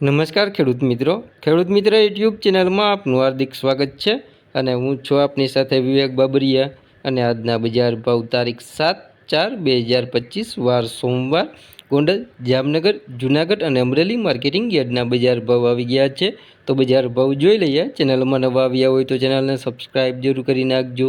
નમસ્કાર ખેડૂત મિત્રો. ખેડૂત મિત્ર યુટ્યુબ ચેનલમાં આપનું હાર્દિક સ્વાગત છે અને હું છું આપની સાથે વિવેક બાબરિયા અને આજના બજાર ભાવ તારીખ સાત ચાર બે હજાર પચીસ, વાર સોમવાર, ગોંડલ, જામનગર, જુનાગઢ અને અમરેલી માર્કેટિંગ યાર્ડના બજાર ભાવ આવી ગયા છે. તો બજાર ભાવ જોઈ લઈએ. ચેનલમાં નવા આવ્યા હોય તો ચેનલને સબસ્ક્રાઈબ જરૂર કરી નાખજો.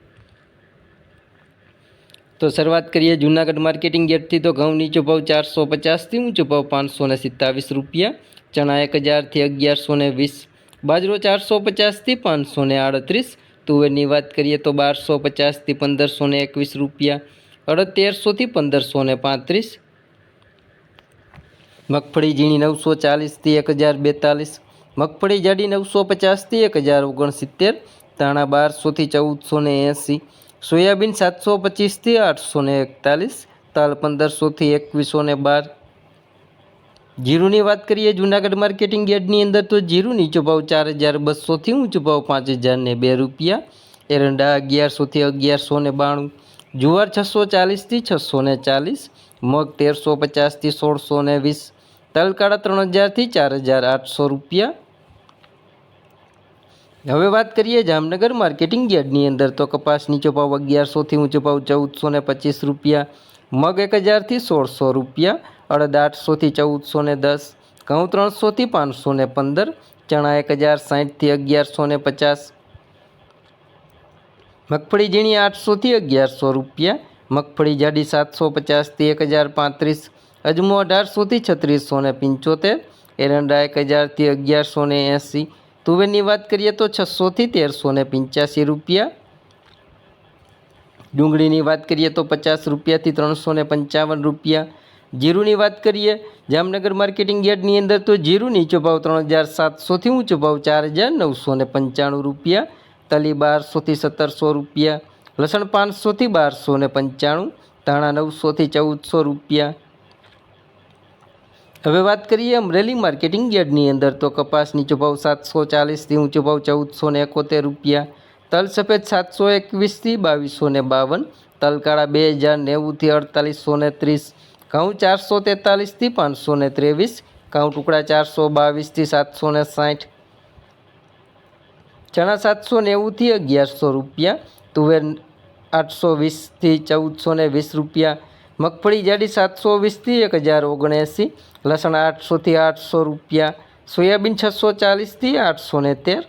તો શરૂઆત કરીએ જૂનાગઢ માર્કેટિંગ ગેટથી. તો ઘઉં નીચો ભાવ ચારસો પચાસથી ઊંચો ભાવ પાંચસો ને સિત્તાવીસ રૂપિયા. ચણા એક હજારથી અગિયારસો ને વીસ. બાજરો ચારસો પચાસથી પાંચસો ને આડત્રીસ. તુવેરની વાત કરીએ તો બારસો પચાસથી પંદરસો ને એકવીસ રૂપિયા. અડદ તેરસોથી પંદરસો ને પાંત્રીસ. મગફળી ઝીણી નવસો ચાલીસથી એક હજાર બેતાલીસ. મગફળી જાડી નવસો પચાસથી એક હજાર ઓગણસિત્તેર. ધાણા બારસોથી ચૌદસો ને એંસી. સોયાબીન સાતસો પચીસથી આઠસો ને એકતાલીસ તલ પંદરસોથી એકવીસો ને બાર. જીરુની વાત કરીએ જૂનાગઢ માર્કેટિંગ યાર્ડની અંદર તો જીરું નીચો ભાવ ચાર હજાર બસોથી ઊંચો ભાવ પાંચ હજાર ને બે રૂપિયા. એરંડા અગિયારસોથી અગિયારસો ને બાણું. જુવાર છસો ચાલીસથી છસો ને ચાલીસ. મગ તેરસો પચાસથી સોળસો ને વીસ. તલકાળા ત્રણ હજારથી ચાર હજાર આઠસો રૂપિયા. હવે વાત કરીએ જામનગર માર્કેટિંગ યાર્ડની અંદર, તો કપાસ નીચો ભાવ અગિયારસોથી ઊંચો ભાવ ચૌદસો ને પચીસ રૂપિયા, મગ એક હજારથી સોળસો રૂપિયા, અડદ આઠસોથી ચૌદસો ને દસ ઘઉં ત્રણસોથી પાંચસો ને પંદર ચણા એક હજાર સાહીઠથી અગિયારસો ને પચાસ મગફળી ઝીણી આઠસોથી અગિયારસો રૂપિયા, મગફળી જાડી સાતસો પચાસથી એક હજાર પાંત્રીસ, અજમો અઢારસોથી છત્રીસો ને પંચોતેર એરંડા એક હજારથી અગિયારસો ને એંસી તુવેરની વાત કરીએ તો છસોથી તેરસો ને પંચ્યાસી રૂપિયા. ડુંગળીની વાત કરીએ તો પચાસ રૂપિયાથી ત્રણસો ને પંચાવન રૂપિયા. જીરુની વાત કરીએ, જામનગર માર્કેટિંગ યાર્ડની અંદર તો જીરું નીચો ભાવ ત્રણ હજાર સાતસોથી ઊંચો ભાવ ચાર હજાર નવસો ને પંચાણું રૂપિયા. તલી બારસોથી સત્તરસો રૂપિયા. લસણ પાંચસોથી બારસો ને પંચાણું. ધાણા નવસોથી ચૌદસો રૂપિયા. હવે વાત કરીએ અમરેલી માર્કેટિંગ યાર્ડની અંદર તો કપાસ નીચો સાતસો ચાલીસથી ઊંચો ભાવ ચૌદસો ને એકોતેર રૂપિયા, તલ સફેદ સાતસો એકવીસથી બાવીસો ને બાવન, તલકાળા બે હજાર નેવુંથી અડતાલીસો ને ત્રીસ, ઘઉં ચારસો તેતાલીસથી પાંચસો ને ત્રેવીસ, ઘઉં ટુકડા ચારસો બાવીસથી સાતસો ને સાઠ, ચણા સાતસો નેવુંથી અગિયારસો રૂપિયા, તુવેર આઠસો વીસથી ચૌદસો ને વીસ રૂપિયા મગફળી જાડી સાતસો વીસથી એક હજાર ઓગણએંસી, લસણ આઠસોથી આઠસો રૂપિયા, સોયાબીન છસો ચાલીસથી આઠસો ને તેર,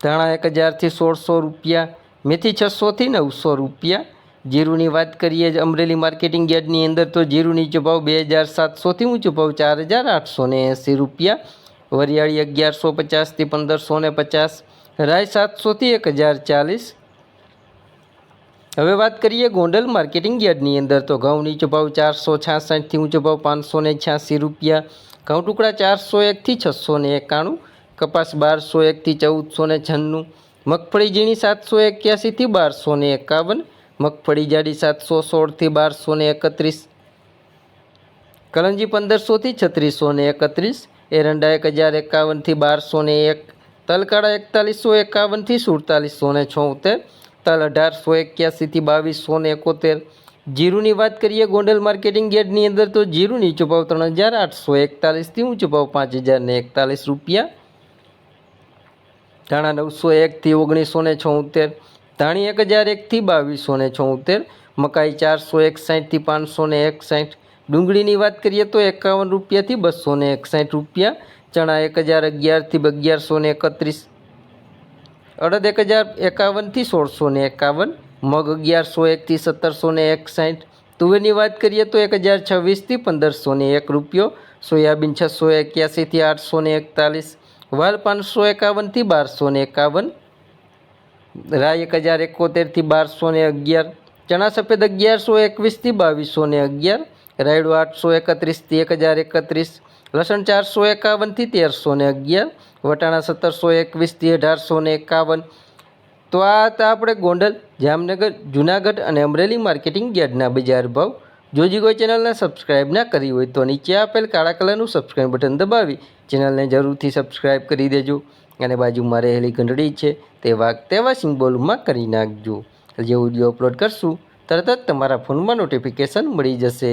ધાણા એક હજારથી સોળસો રૂપિયા, મેથી છસોથી નવસો રૂપિયા. જીરુની વાત કરીએ અમરેલી માર્કેટિંગ યાર્ડની અંદર તો જીરું નીચો ભાવ બે હજાર સાતસોથી ઊંચો ભાવ ચાર હજાર આઠસો ને એંસી રૂપિયા. વરિયાળી અગિયારસો પચાસથી પંદરસો ને પચાસ રાય સાતસોથી એક હજાર ચાલીસ હવે વાત કરીએ ગોંડલ માર્કેટિંગ યાર્ડની અંદર. તો ઘઉં નીચો ભાવ ચારસો છાસઠથી ઊંચો ભાવ પાંચસો ને છ્યાસી રૂપિયા. ઘઉં ટુકડા ચારસો એકથી છસો ને એકાણું. કપાસ બારસો એકથી ચૌદસો ને છન્નું. મગફળી ઝીણી સાતસો એક્યાસીથી બારસો ને એકાવન. મગફળી જાડી સાતસો સોળથી બારસો ને એકત્રીસ. કલંજી પંદરસોથી છત્રીસો ને એકત્રીસ. એરંડા એક હજાર એકાવનથી બારસો ને એક. તલકાળા એકતાલીસો એકાવનથી સુડતાલીસો ને છોતેર. તલ અઢારસો એક્યાસીથી બાવીસો ને એકોતેર. જીરુની વાત કરીએ, ગોંડલ માર્કેટિંગ યાર્ડની અંદર તો જીરું નીચો ભાવ ત્રણ હજાર આઠસો એકતાલીસથી ઊંચો ભાવ પાંચ હજાર ને એકતાલીસ રૂપિયા. ધાણા નવસો એકથી ઓગણીસો ને છોતેર. ધાણી એક હજાર એકથી બાવીસો ને છોતેર. મકાઈ ચારસો એકસાઠથી પાંચસો ને એકસાઠ. ડુંગળીની વાત કરીએ તો એકાવન રૂપિયાથી બસો ને એકસાઠ રૂપિયા. ચણા એક હજાર અગિયારથી અગિયારસો ને એકત્રીસ. અડદ એક હજાર એકાવનથી સોળસો ને એકાવન, મગ અગિયારસો એકથી સત્તરસો ને એકસાઠ. તુવેરની વાત કરીએ તો એક હજાર છવ્વીસથી પંદરસો ને એક રૂપિયો, સોયાબીન છસો એક્યાસીથી આઠસો ને એકતાલીસ, વાલ પાંચસો એકાવનથી બારસો ને એકાવન રાય એક હજાર એકોતેરથી બારસો ને અગિયાર, ચણા સફેદ અગિયારસો એકવીસથી બાવીસો ને અગિયાર, રાયડો આઠસો એકત્રીસથી એક હજાર એકત્રીસ લસણ ચારસો એકાવનથી તેરસો ને અગિયાર, વટાણા સત્તરસો એકવીસથી અઢારસો ને એકાવન. તો આ હતા આપણે ગોંડલ, જામનગર, જુનાગઢ અને અમરેલી માર્કેટિંગ યાર્ડના બજાર ભાવ. જોજી કોઈ ચેનલને સબસ્ક્રાઇબ ના કરી હોય તો નીચે આપેલ કાળા કલરનું સબસ્ક્રાઇબ બટન દબાવી ચેનલને જરૂરથી સબસ્ક્રાઇબ કરી દેજો અને બાજુમાં રહેલી ઘંટડી છે તે વાગ તેવા સિમ્બોલમાં કરી નાખજો. જે વીડિયો અપલોડ કરશું તરત જ તમારા ફોનમાં નોટિફિકેશન મળી જશે.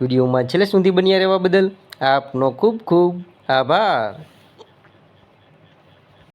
વિડીયોમાં છેલ્લે સુધી બન્યા રહેવા બદલ આપનો ખૂબ ખૂબ આભાર.